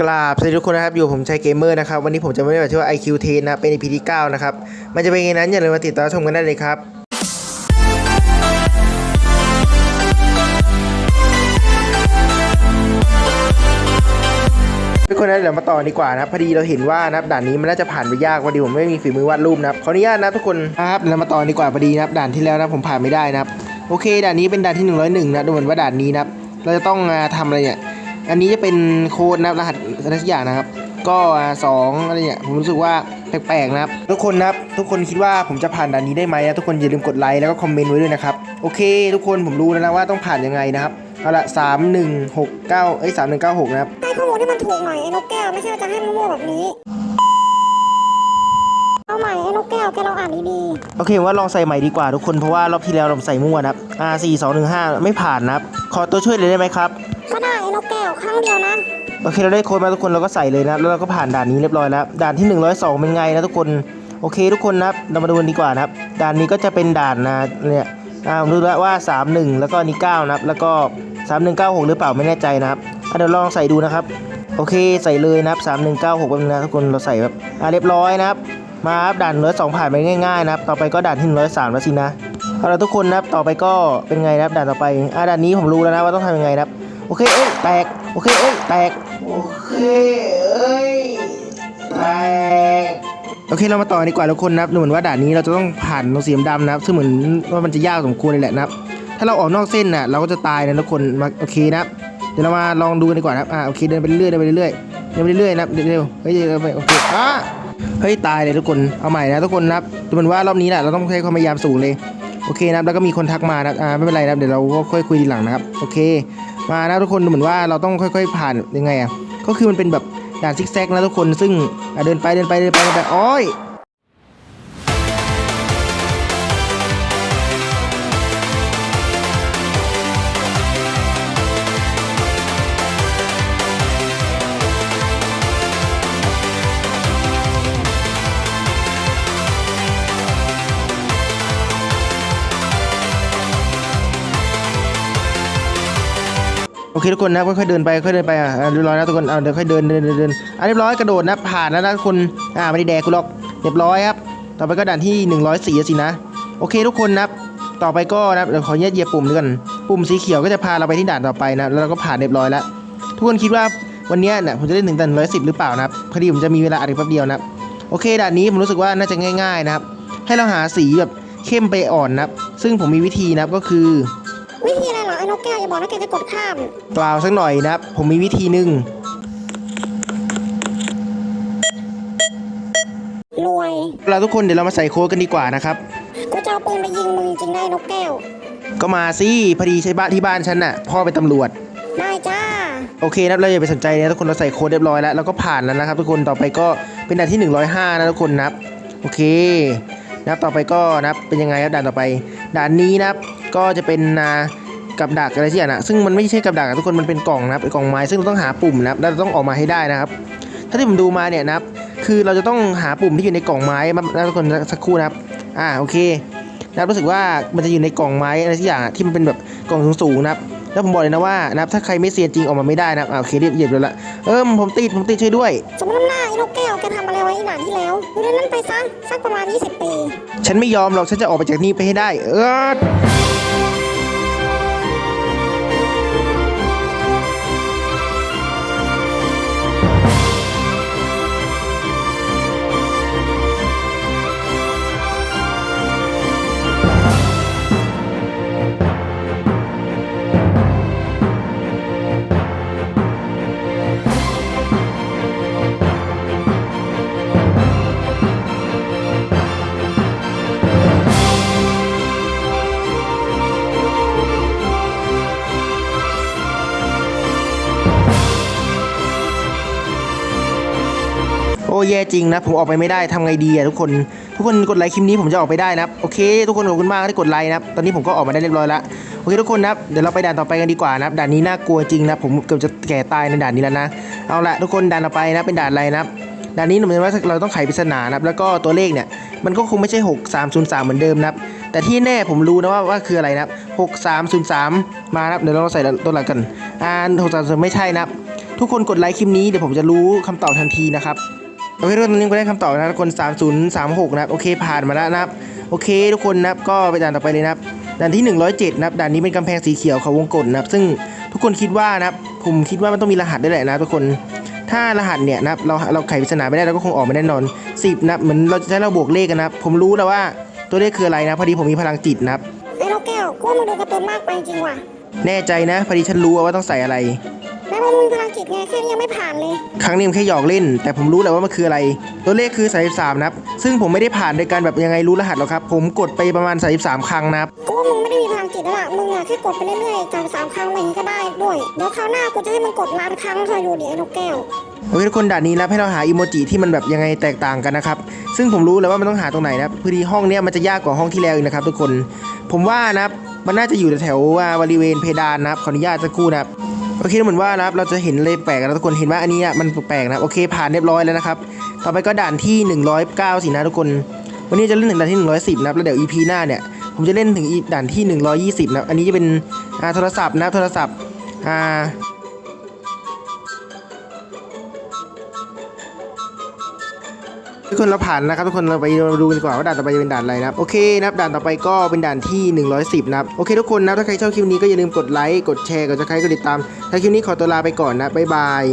กราบสวัสดีทุกคนนะครับ อยู่ผมชัยเกมเมอร์นะครับ วันนี้ผมจะมาเล่นแบบที่ว่า IQ 10นะเป็น EP ที่ 9 นะครับ มันจะเป็นยังไงนั้นอย่าลืมมาติดตามชมกันได้เลยครับทุกคนนะเดี๋ยวมาต่อดีกว่านะครับพอดีเราเห็นว่านะด่านนี้มันน่าจะผ่านไปยากพอดีผมไม่มีฝีมือวาดรูปนะครับขออนุญาตนะทุกคนนะครับเรามาต่อดีกว่าพอดีนะด่านที่แล้วนะผมผ่านไม่ได้นะครับโอเคด่านนี้เป็นด่านที่ 101นะดูเหมือนว่าด่านนี้นะเราจะต้องอ่าทำอะไรเนี่ย อันนี้จะเป็นโค้ดนะครับรหัสอะไรสักอย่างนะครับ ก็อ่าสองอะไรเนี่ยผมรู้สึกว่าแปลกๆนะครับ ทุกคนนะครับ ทุกคนคิดว่าผมจะผ่านด่านนี้ได้ไหมนะทุกคนอย่าลืมกดไลค์แล้วก็คอมเมนต์ไว้ด้วยนะครับ โอเค ทุกคนผมรู้แล้วนะว่าต้องผ่านยังไงนะครับเอาละสามหนึ่งหกเก้าเอ้ยสามหนึ่งเก้าหกนะครับให้ข้อมูลที่มันถูกหน่อยไอ้นกแก้วไม่ใช่ว่าจะให้มั่วๆแบบนี้เอาใหม่ไอ้นกแก้วแกลองอ่านดีโอเคผมว่าลองใส่ใหม่ดีกว่าทุกคนเพราะว่ารอบที่แล้วเราใส่มั่วนะครับ R 4 2 1 5ไม่ผ่านนะครับขอตัวช่วยเลยได้ไหมครับๆ ก็ได้นกแก้วครั้งเดียวนะ โอเคเราได้โค้ดมาทุกคนเราก็ใส่เลยนะแล้วเราก็ผ่านด่านนี้เรียบร้อยแล้วด่านที่ 102 เป็นไงนะทุกคนโอเคทุกคนนะครับเรามาดูกันดีกว่านะครับด่านนี้ก็จะเป็นด่านนะเนี่ยอ่าผมดูแล้วว่า 31 แล้วก็นี้9นะครับแล้วก็ 3196 หรือเปล่าไม่แน่ใจนะครับเดี๋ยวลองใส่ดูนะครับโอเคใส่เลยนะครับ3196เป็นนะทุกคนเราใส่แบบอ่าเรียบร้อยนะครับมาครับด่านร้อยสองผ่านไปง่ายๆนะครับต่อไปก็ด่านที่ร้อยสามแล้วสินะเอาละทุกคนนะครับต่อไปก็เป็นไงนะครับด่านต่อไปอ่าด่านนี้ผมรู้แล้วนะว่าต้องทำยังไงนะครับ โอเคเอ้ยแตกโอเคเอ้ยแตกโอเคเอ้ยแตกโอเคเรามาต่อดีกว่าทุกคนนะครับดูเหมือนว่าด่านนี้เราจะต้องผ่านตรงสีดำๆนะครับ ซึ่งเหมือนว่ามันจะยากสมควรเลยแหละนะครับ ถ้าเราออกนอกเส้นน่ะเราก็จะตายนะทุกคนมาโอเคนะครับเดี๋ยวเรามาลองดูกันดีกว่านะครับอ่าโอเคเดินไปเรื่อยๆเดินไปเรื่อยๆเดินไปเรื่อยๆนะครับเร็วๆเฮ้ยเดินไปโอเคอะเฮ้ยตายเลยทุกคนเอาใหม่นะทุกคนนะครับดูเหมือนว่ารอบนี้แหละเราต้องใช้ความพยายามสูงเลยโอเคนะครับแล้วก็มีคนทักมานะครับอ่าไม่เป็นไรนะครับเดี๋ยวเราก็ค่อยคุยทีหลังนะครับโอเค มานะทุกคนดูเหมือนว่าเราต้องค่อย ๆ ผ่านยังไงอะก็คือมันเป็นแบบด่านซิกแซกนะทุกคนซึ่งเดินไปเดินไปเดินไปเดินไปโอ้ย โอเคทุกคนนะค่อยๆเดินไปค่อยเดินไปอะเรียบร้อยนะทุกคนเอาเดี๋ยวค่อยเดินเดินเดินเดินอะเรียบร้อยกระโดดนะผ่านแล้วนะทุกคนอ่าไม่ได้แดกกูหรอกเรียบร้อยครับต่อไปก็ด่านที่ 104สินะโอเคทุกคนนะต่อไปก็นะเดี๋ยวขอเหยียบปุ่มด้วยกันปุ่มสีเขียวก็จะพาเราไปที่ด่านต่อไปนะแล้วเราก็ผ่านเรียบร้อยแล้วทุกคนคิดว่าวันนี้เนี่ยผมจะเล่นถึงด่าน110 หรือเปล่านะครับพอดีผมจะมีเวลาอัดอีกแป๊บเดียวนะโอเคด่านนี้ผมรู้สึกว่าน่าจะง่าย ๆนะครับ ให้เราหาสีแบบเข้มไปอ่อนนะครับซึ่งผมมีวิธีนะครับก็คือ กแก้วอย่าบอกนะแกจะกดข้าม เปล่าสักหน่อยนะครับ ผมมีวิธีหนึ่งรวย เราทุกคนเดี๋ยวเรามาใส่โค้ดกันดีกว่านะครับ กูจะเอาปืนไปยิงมึงจริงๆได้นกแก้ว ก็มาสิพอดีใช้บ้านที่บ้านฉันน่ะ พ่อเป็นตำรวจ ได้จ้า โอเคนะครับเราอย่าไปสนใจนะทุกคนเราใส่โค้ดเรียบร้อยแล้วเราก็ผ่านแล้วนะครับ ทุกคนต่อไปก็เป็นด่านที่ 105 นะทุกคนนะครับ โอเคนะครับต่อไปก็นะครับเป็นยังไงครับด่านต่อไป ด่านนี้นะครับก็จะเป็นอ่า กับดักอะไรที่อย่างนะซึ่งมันไม่ใช่กับดักอะทุกคนมันเป็นกล่องนะครับเป็นกล่องไม้ซึ่งเราต้องหาปุ่มนะครับแล้วเราต้องออกมาให้ได้นะครับ ถ้าที่ผมดูมาเนี่ยนะครับคือเราจะต้องหาปุ่มที่อยู่ในกล่องไม้มานะทุกคนสักครู่นะครับ อ่าโอเคนะครับรู้สึกว่ามันจะอยู่ในกล่องไม้อะไรสักอย่างอะที่มันเป็นแบบกล่องสูงๆนะครับแล้วผมบอกเลยนะว่านะครับถ้าใครไม่เซียนจริงออกมาไม่ได้นะครับอ่าโอเคเรียบเหยียบเลยละเอิมผมติดผมติดช่วยด้วยสมมติหน้าไอ้นกแก้วแกทำอะไรไว้หนานที่แล้วดูเรื่องนั้นไปซะสักประมาณ20ปี ฉันไม่ยอมหรอกฉันจะออกไปจากนี่ไปให้ได้ เออ อ้แย่จริงนะ ผมออกไปไม่ได้ทำไงดีอะทุกคน ทุกคนกดไลค์คลิปนี้ผมจะออกไปได้นะโอเค ทุกคนขอบคุณมากที่กดไลค์นะตอนนี้ผมก็ออกมาได้เรียบร้อยล้วโอเคทุกคนนะเดี๋ยวเราไปด่านต่อไปกันดีกว่านะด่านนี้น่ากลัวจริงนะผมเกือบจะแก่ตายในด่านนี้แล้วนะเอาละทุกคนด่านต่อไปนะเป็นด่านอะไรนะด่านนี้หนูเหมือนว่าเราต้องไขปริศนานะแล้วก็ตัวเลขเนี่ยมันก็คงไม่ใช่ 6303 เหมือนเดิมนะครับแต่ที่แน่ผมรู้นะว่าว่าคืออะไรนะครับ6303 มานะครับเดี๋ยวเราใส่ตัวหลักกันอ่า6303ไม่ใช่นะครับทุทุกคนกดไลค์คลิปนี้เดี๋ยวผมจะรู้คำตอบทันทีนะครับ โอเคทุกคนตอนนี้ก็ได้คำตอบนะทุกคน3036นะครับโอเคผ่านมาแล้วนะครับโอเค ทุกคนนะครับก็ไปด่านต่อไปเลยนะครับด่านที่ 107นะครับด่านนี้เป็นกำแพงสีเขียวเขาวงกลนะครับซึ่งทุกคนคิดว่านะครับผมคิดว่ามันต้องมีรหัสด้วยแหละนะทุกคนถ้ารหัสเนี่ยนะครับเราเราไขปริศนาไม่ได้เราก็คงออกมาแน่นอน 10นะครับเหมือนเราจะใช้เราบวกเลขกันนะครับผมรู้แล้วว่าตัวเลขคืออะไรนะพอดีผมมีพลังจิตนะครับไอ้นกแก้วกูว่ามึงดูการ์ตูนมากไปจริงว่ะแน่ใจนะพอดีฉันรู้ว่าต้องใส่อะไร แม่ว่ามึงพลังจิตไงแค่นี้ยังไม่ผ่านเลย ครั้งนี้มันแค่หยอกเล่น แต่ผมรู้แหละว่ามันคืออะไร ตัวเลขคือ33นะครับ ซึ่งผมไม่ได้ผ่านโดยการแบบยังไงรู้รหัสหรอกครับ ผมกดไปประมาณ33ครั้งนะครับ กูว่ามึงไม่ได้มีพลังจิตแล้วล่ะ มึงอะแค่กดไปเรื่อยๆจากสามครั้งอะไรอย่างงี้ก็ได้ด้วย เดี๋ยวคราวหน้ากูจะให้มึงกดล้านครั้งคอยดูดิไอ้นกแก้ว โอเคทุกคนด่านนี้นะให้เราหาอีโมจิที่มันแบบยังไงแตกต่างกันนะครับ ซึ่งผมรู้แล้วว่ามันต้องหาตรงไหนนะครับพอดีห้องเนี้ยมันจะยากกว่าห้องที่แล้วอีกนะครับ ทุกคน ผมว่านะครับมันน่าจะอยู่แถวๆอ่าบริเวณเพดานนะครับขออนุญาตสักครู่นะครับ โอเคเหมือนว่านะครับเราจะเห็นเลยแปลกนะทุกคนเห็นว่าอันนี้อะมันแปลกนะโอเคผ่านเรียบร้อยแล้วนะครับต่อไปก็ด่านที่ 109สินะทุกคน วันนี้จะเล่นถึงด่านที่ 110นะครับแล้วเดี๋ยว EP หน้าเนี่ยผมจะเล่นถึงด่านที่ 120 นะครับอันนี้จะเป็นโทรศัพท์นะโทรศัพท์อ่า ทุกคนเราผ่านนะครับทุกคนเราไปดูกันดีกว่าว่าด่านต่อไปจะเป็นด่านอะไรนะครับโอเคนะครับด่านต่อไปก็เป็นด่านที่ 110นะครับโอเคทุกคนนะถ้าใครชอบคลิปนี้ก็อย่าลืมกดไลค์กดแชร์กดซับสไครต์กดติดตามถ้าคลิปนี้ขอตัวลาไปก่อนนะบ๊ายบาย